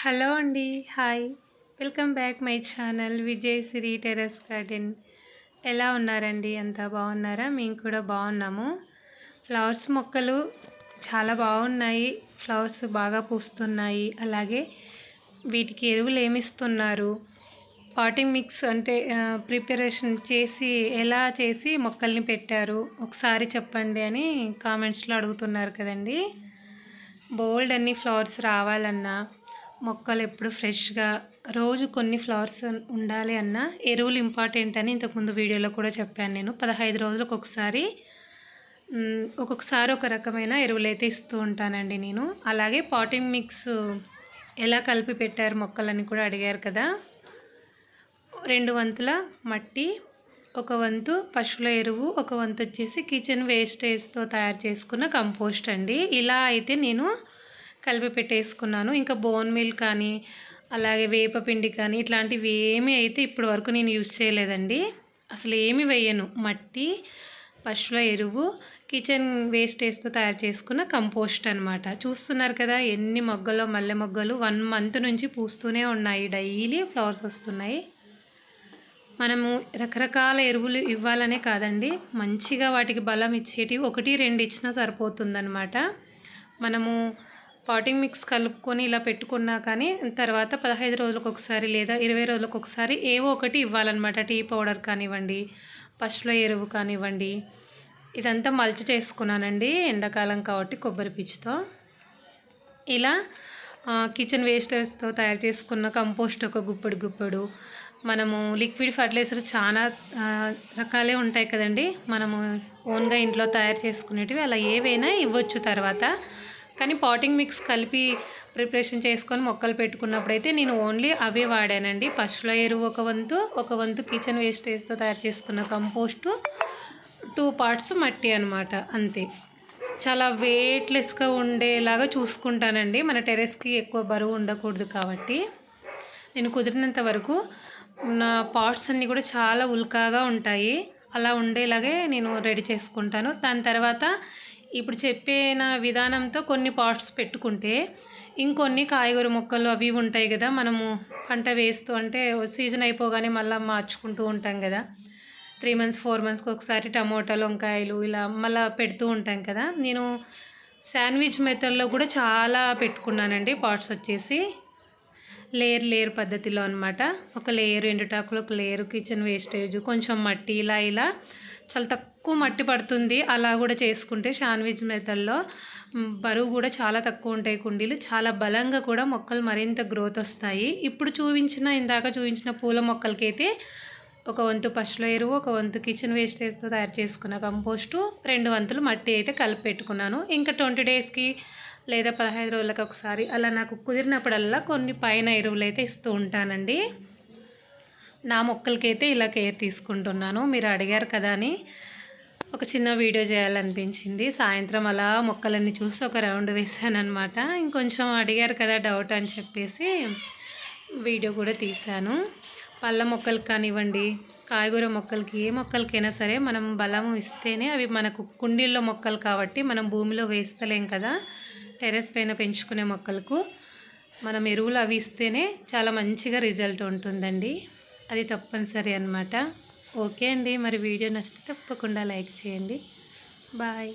Hello అండి hi. Welcome back my channel Vijay Siri terrace garden. ఎలా ఉన్నారండి? అంతా బాగున్నారా? మేము కూడా బాగున్నాము. ఫ్లవర్స్ మొక్కలు చాలా బాగున్నాయి. ఫ్లవర్స్ బాగా పూస్తున్నాయి. అలాగే వీటికి ఎరువులు ఏమిస్తున్నారు పాటింగ్ మిక్స్ అంటే ప్రిపరేషన్ చేసి ఎలా చేసి మొక్కల్ని పెట్టారు? ఒకసారి చెప్పండి అని కామెంట్స్లో అడుగుతున్నారు కదండి. బోల్డ్ అన్ని ఫ్లవర్స్ రావాలన్నా మొక్కలు ఎప్పుడు ఫ్రెష్గా రోజు కొన్ని ఫ్లవర్స్ ఉండాలి అన్న ఎరువులు ఇంపార్టెంట్ అని ఇంతకుముందు వీడియోలో కూడా చెప్పాను నేను. పదహైదు రోజులకు ఒకసారి ఒక్కొక్కసారి ఒక రకమైన ఎరువులు అయితే ఇస్తూ ఉంటానండి నేను. అలాగే పాటింగ్ మిక్స్ ఎలా కలిపి పెట్టారు మొక్కలని కూడా అడిగారు కదా. రెండు వంతుల మట్టి ఒక వంతు పశువుల ఎరువు ఒక వంతు వచ్చేసి కిచెన్ వేస్టేజ్తో తయారు చేసుకున్న కంపోస్ట్ అండి. ఇలా అయితే నేను కలిపి పెట్టేసుకున్నాను. ఇంకా బోన్ మిల్క్ కానీ అలాగే వేపపిండి కానీ ఇట్లాంటివి ఏమీ అయితే ఇప్పటి వరకు నేను యూజ్ చేయలేదండి. అసలు ఏమి వేయను. మట్టి పశువుల ఎరువు కిచెన్ వేస్టేజ్తో తయారు చేసుకున్న కంపోస్ట్ అనమాట చూస్తున్నారు కదా ఎన్ని మొగ్గలు మల్లె మొగ్గలు వన్ మంత్ నుంచి పూస్తూనే ఉన్నాయి. డైలీ ఫ్లవర్స్ వస్తున్నాయి. మనము రకరకాల ఎరువులు ఇవ్వాలనే కాదండి. మంచిగా వాటికి బలం ఇచ్చేటివి ఒకటి రెండు ఇచ్చినా సరిపోతుందనమాట మనము పాటింగ్ మిక్స్ కలుపుకొని ఇలా పెట్టుకున్నా కానీ తర్వాత పదహైదు రోజులకు ఒకసారి లేదా ఇరవై రోజులకు ఒకసారి ఏవో ఒకటి ఇవ్వాలన్నమాట. టీ పౌడర్ కానివ్వండి పశువుల ఎరువు కానివ్వండి. ఇదంతా మల్చి చేసుకున్నానండి ఎండాకాలం కాబట్టి కొబ్బరి పీచుతో. ఇలా కిచెన్ వేస్టర్స్తో తయారు చేసుకున్న కంపోస్ట్ ఒక గుప్పడు గుప్పడు. మనము లిక్విడ్ ఫర్టిలైజర్స్ చాలా రకాలే ఉంటాయి కదండి. మనము ఓన్గా ఇంట్లో తయారు చేసుకునేటివి అలా ఏవైనా ఇవ్వచ్చు తర్వాత. కానీ పాటింగ్ మిక్స్ కలిపి ప్రిపరేషన్ చేసుకొని మొక్కలు పెట్టుకున్నప్పుడైతే నేను ఓన్లీ అవే వాడానండి. పశువుల ఎరువు ఒక వంతు ఒక వంతు కిచెన్ వేస్టేజ్తో తయారు చేసుకున్న కంపోస్టు టూ పార్ట్స్ మట్టి అనమాట అంతే. చాలా వెయిట్లెస్గా ఉండేలాగా చూసుకుంటానండి. మన టెరెస్కి ఎక్కువ బరువు ఉండకూడదు కాబట్టి. నేను కుదిరినంత వరకు నా పార్ట్స్ అన్నీ కూడా చాలా ఉల్కాగా ఉంటాయి. అలా ఉండేలాగే నేను రెడీ చేసుకుంటాను. దాని తర్వాత ఇప్పుడు చెప్పిన విధానంతో కొన్ని పార్ట్స్ పెట్టుకుంటే ఇంకొన్ని కాయగూర మొక్కలు అవి ఉంటాయి కదా మనము పంట వేస్తూ అంటే సీజన్ అయిపోగానే మళ్ళీ మార్చుకుంటూ ఉంటాం కదా. త్రీ మంత్స్ ఫోర్ మంత్స్కి ఒకసారి టమోటాలు వంకాయలు ఇలా మళ్ళీ పెడుతూ ఉంటాం కదా. నేను శాండ్విచ్ మెథడ్లో కూడా చాలా పెట్టుకున్నానండి పాట్స్ వచ్చేసి. లేయర్ లేయర్ పద్ధతిలో అనమాట ఒక లేయర్ ఎండుటాకులు ఒక లేయర్ కిచెన్ వేస్టేజ్ కొంచెం మట్టి ఇలా ఇలా. చాలా తక్కువ మట్టి పడుతుంది. అలా కూడా చేసుకుంటే శాండ్విచ్ మెథడ్లో బరువు కూడా చాలా తక్కువ ఉంటాయి కుండీలు. చాలా బలంగా కూడా మొక్కలు మరింత గ్రోత్ వస్తాయి. ఇప్పుడు చూపించిన ఇందాక చూపించిన పూల మొక్కలకైతే ఒక వంతు పశువుల ఎరువు ఒక వంతు కిచెన్ వేస్టేజ్తో తయారు చేసుకున్న కంపోస్టు రెండు వంతులు మట్టి అయితే కలిపి పెట్టుకున్నాను. ఇంకా ట్వంటీ డేస్కి లేదా పదహైదు రోజులకు ఒకసారి అలా నాకు కుదిరినప్పుడల్లా కొన్ని పైన ఎరువులు అయితే ఇస్తూ ఉంటానండి. నా మొక్కలకైతే ఇలా కేర్ తీసుకుంటున్నాను. మీరు అడిగారు కదా అని ఒక చిన్న వీడియో చేయాలనిపించింది. సాయంత్రం అలా మొక్కలన్నీ చూసి ఒక రౌండ్ వేసాను అనమాట ఇంకొంచెం అడిగారు కదా డౌట్ అని చెప్పేసి వీడియో కూడా తీశాను. పళ్ళ మొక్కలు కానివ్వండి కాయగూర మొక్కలకి ఏ మొక్కలకైనా సరే మనం బలము ఇస్తేనే అవి మనకు కుండీల్లో మొక్కలు కాబట్టి మనం భూమిలో వేస్తలేం కదా. టెరెస్ పైన పెంచుకునే మొక్కలకు మనం ఎరువులు అవి ఇస్తేనే చాలా మంచిగా రిజల్ట్ ఉంటుందండి. అది తప్పనిసరి అనమాట ఓకే అండి. మరి వీడియో నచ్చితే తప్పకుండా లైక్ చేయండి. బాయ్.